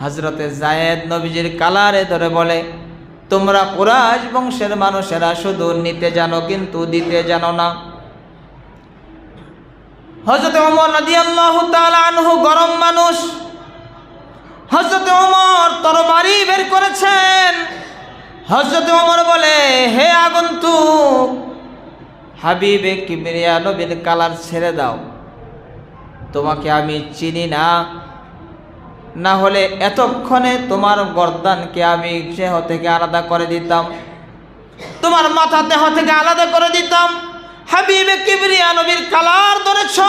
হজরতে জায়েদ নবীজির কালারে ধরে বলে, তোমরা কুরাজ বংশের মানুষেরা শুধু নিতে জানো কিন্তু দিতে জানো না। হজরত ওমর রাদিয়াল্লাহু তাআলা আনহু গরম মানুষ। হজরত ওমর তরবারি বের করেছেন। হজরত ওমর বলে, হে আগন্তুক, হাবিবে কিবরিয়া নবীর কালার ছেড়ে দাও। তোমাকে আমি চিনি না না হলে এতক্ষণে তোমার গর্দানকে আমি দেহ থেকে আলাদা করে দিতাম। তোমার মাথা দেহ থেকে আলাদা করে দিতাম। হাবিবে কিবরিয়া নবীর কালার ধরেছ।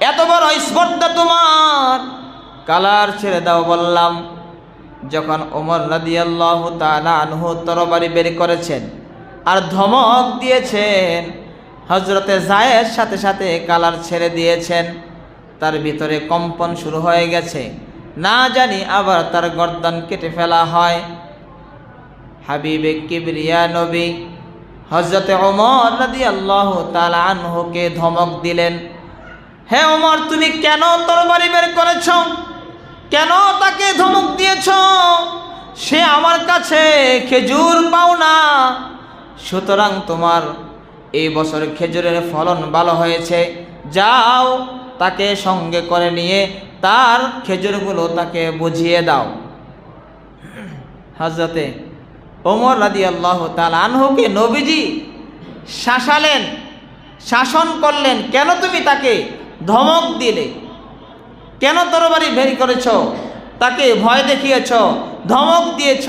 এত বড় স্পর্ধা তোমার। কালার ছেড়ে দাও বললাম। যখন ওমর রাদিয়াল্লাহু তাআলা আনহু তরবারি বের করেছেন আর ধমক দিয়েছেন হজরতে জায়ের সাথে সাথে কালার ছেড়ে দিয়েছেন, তার ভিতরে কম্পন শুরু হয়ে গেছে। না জানি আবার তার গর্দান কেটে ফেলা হয়। হাবিবে কিবরিয়া নবী হজরতে ওমর রাদি আল্লাহ তালা আনহুকে ধমক দিলেন, হে ওমর, তুমি কেন তরবারি বের করেছ? কেন তাকে ধমক দিয়েছ? সে আমার কাছে খেজুর পাও না। সুতরাং তোমার এই বছর খেজুরের ফলন ভালো হয়েছে। যাও তাকে সঙ্গে করে নিয়ে তার খেজুরগুলো তাকে বুঝিয়ে দাও। হজরতে ওমর রাদি আল্লাহ তাল আনহুকে নবীজি শাসালেন, শাসন করলেন, কেন তুমি তাকে ধমক দিলে? কেন তরবারি বের করেছ? তাকে ভয় দেখিয়েছ, ধমক দিয়েছ।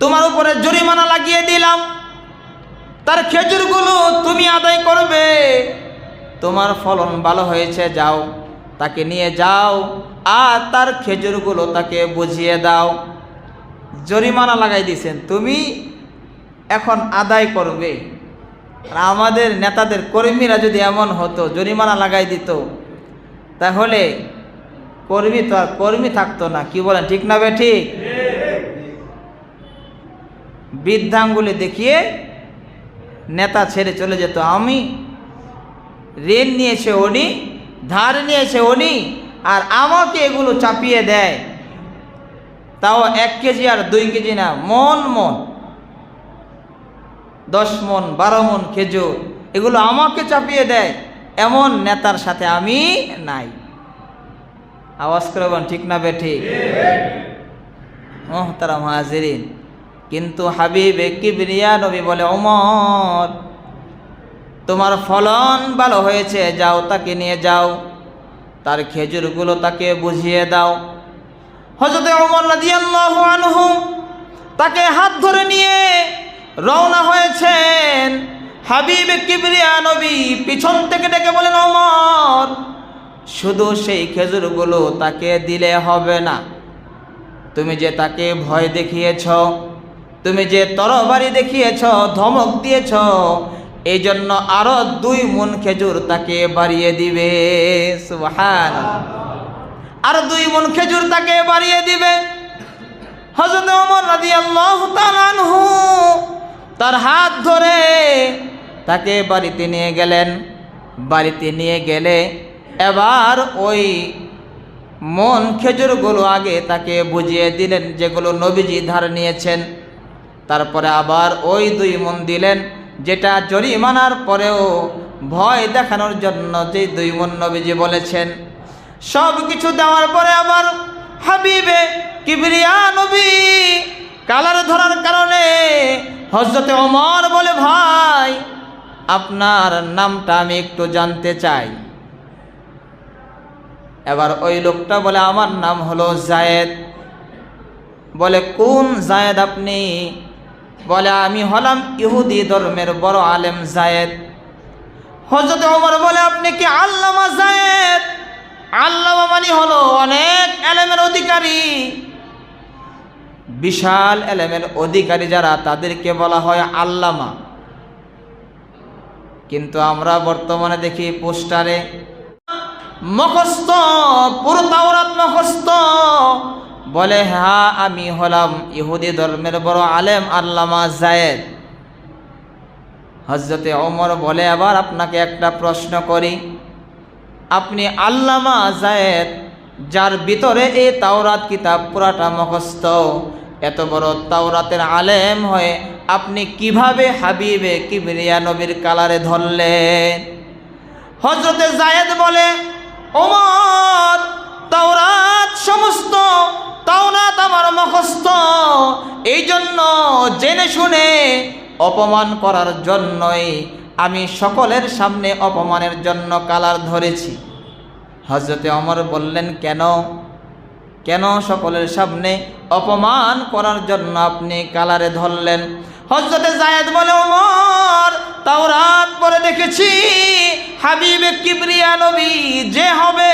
তোমার উপরে জরিমানা লাগিয়ে দিলাম। তার খেজুরগুলো তুমি আদায় করবে। তোমার ফলন ভালো হয়েছে, যাও। তাকে নিয়ে যাও, আর তার খেজুরগুলো তাকে বুঝিয়ে দাও। জরিমানা লাগাই দিয়েছেন তুমি এখন আদায় করবে। আর আমাদের নেতাদের কর্মীরা যদি এমন হতো, জরিমানা লাগাই দিত, তাহলে কর্মী তো আর কর্মী থাকতো না। কি বলেন, ঠিক না বে ঠিক? বৃদ্ধাঙ্গুলি দেখিয়ে নেতা ছেড়ে চলে যেত। আমি ঋণ নিয়েছে উনি ধার নিয়েছে উনি, আর আমাকে এগুলো চাপিয়ে দেয়। তাও এক কেজি আর দুই কেজি না, মন মন। দশ মন, বারো মন খেজুর, এগুলো আমাকে চাপিয়ে দেয়। এমন নেতার সাথে আমি নাই। আওয়াজ করে বলেন, ঠিক না বে ঠিক তারা মহাজেরিন কিন্তু হাবিবে কিবরিয়া নবী বলে অমর তোমার ফলন ভালো হয়েছে, যাও তাকে নিয়ে যাও। তার খেজুরগুলো তাকে বুঝিয়ে দাও। হজরত ওমর আনহু তাকে হাত ধরে নিয়ে রওনা হয়েছেন। হাবিব কিবরিয়া নবী পিছন থেকে ডেকে বলেন, ওমর, শুধু সেই খেজুরগুলো তাকে দিলে হবে না। তুমি যে তাকে ভয় দেখিয়েছ, তুমি যে তরবারি দেখিয়েছ, ধমক দিয়েছ এই জন্য আরও দুই মন খেজুর তাকে বাড়িয়ে দিবে। সুবহান আর দুই মন খেজুর তাকে বাড়িয়ে দিবে। তার হাত ধরে তাকে বাড়িতে নিয়ে গেলেন। বাড়িতে নিয়ে গেলে এবার ওই মন খেজুরগুলো আগে তাকে বুঝিয়ে দিলেন, যেগুলো নবীজি ধার নিয়েছেন। তারপরে আবার ওই দুই মন দিলেন। যেটা জরিমানার পরেও ভয় দেখানোর জন্য যে দুই মন নবীজি বলেছেন, সব কিছু দেওয়ার পরে আবার হাবিবে কিবরিয়া নবী কালার ধরার কারণে হজরতে ওমর বলে, ভাই, আপনার নামটা আমি একটু জানতে চাই। এবার ওই লোকটা বলে, আমার নাম হলো জায়েদ। বলে, কোন জায়েদ আপনি? বলে, আমি হলাম ইহুদি ধর্মের বড় আলেম জায়েদ। হজরত ওমর বলে, আপনি কি আল্লামা জায়েদ? আল্লামা মানে হলো অনেক এলেমের অধিকারী। বিশাল এলেমের অধিকারী যারা, তাদেরকে বলা হয় আল্লামা। কিন্তু আমরা বর্তমানে দেখি পোস্টারে, মুখস্থ পুরো তাওরাত বলে হ্যাঁ আমি হলাম ইহুদি ধর্মের বড় আলেম আল্লামা জায়েদ। হজরতে ওমর বলে আবার আপনাকে একটা প্রশ্ন করি। আপনি আল্লামা জায়েদ, যার ভিতরে এই তাওরাত কিতাব পুরাটা মুখস্থ, এত বড় তাওরাতের আলেম হয়ে আপনি কীভাবে হাবিবে কিবরিয়া নবীর কালারে ধরলেন? হজরতে জায়েদ বলে, ওমর, তাওরাত সমস্ত তাওরাত আমার মুখস্থ। এই জন্য জেনে শুনে অপমান করার জন্যই আমি সকলের সামনে অপমানের জন্য কালার ধরেছি। হজরতে অমর বললেন, কেন? কেন সকলের সামনে অপমান করার জন্য আপনি কালারে ধরলেন? হজরতে জায়েদ বলে, ওমর তাও রাত পরে দেখেছি হাবিবে কিবরিয়া নবী, যে হবে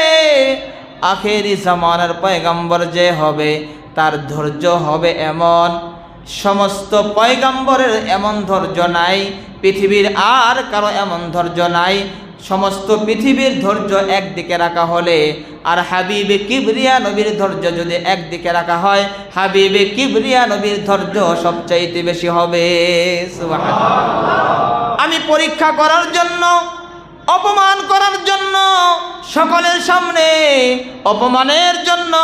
আখেরি জামানের পয়গাম্বর যে হবে, তার ধৈর্য হবে এমন। সমস্ত পয়গাম্বরের এমন ধৈর্য নাই, পৃথিবীর আর কারও এমন ধৈর্য নাই। সমস্ত পৃথিবীর ধৈর্য একদিকে রাখা হলে, আর হাবিবে কিবরিয়া নবীর ধৈর্য যদি একদিকে রাখা হয়, হাবিবে কিবরিয়া নবীর ধৈর্য সবচাইতে বেশি হবে। আমি পরীক্ষা করার জন্য অপমান করার জন্য, সকলের সামনে অপমানের জন্য,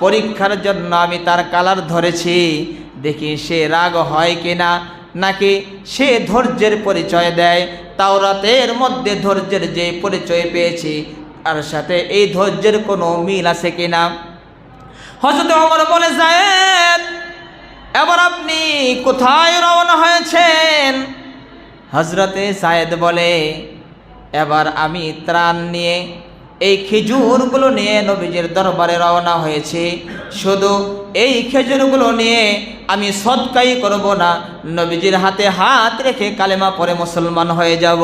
পরীক্ষার জন্য আমি তার কালার ধরেছি। দেখি সে রাগ হয় কিনা, নাকি সে ধৈর্যের পরিচয় দেয়? তাও তাওরাতের মধ্যে ধৈর্যের যে পরিচয় পেয়েছি, তার সাথে এই ধৈর্যের কোনো মিল আছে কিনা? হজরত অমর বলে যায় এবার আপনি কোথায় রওনা হয়েছেন? হজরতে সায়েদ বলে এবার আমি ত্রাণ নিয়ে এই খেজুরগুলো নিয়ে নবীজির দরবারে রওনা হয়েছে। শুধু এই খেজুরগুলো নিয়ে আমি সৎকাই করব না, নবীজির হাতে হাত রেখে কালেমা পরে মুসলমান হয়ে যাব।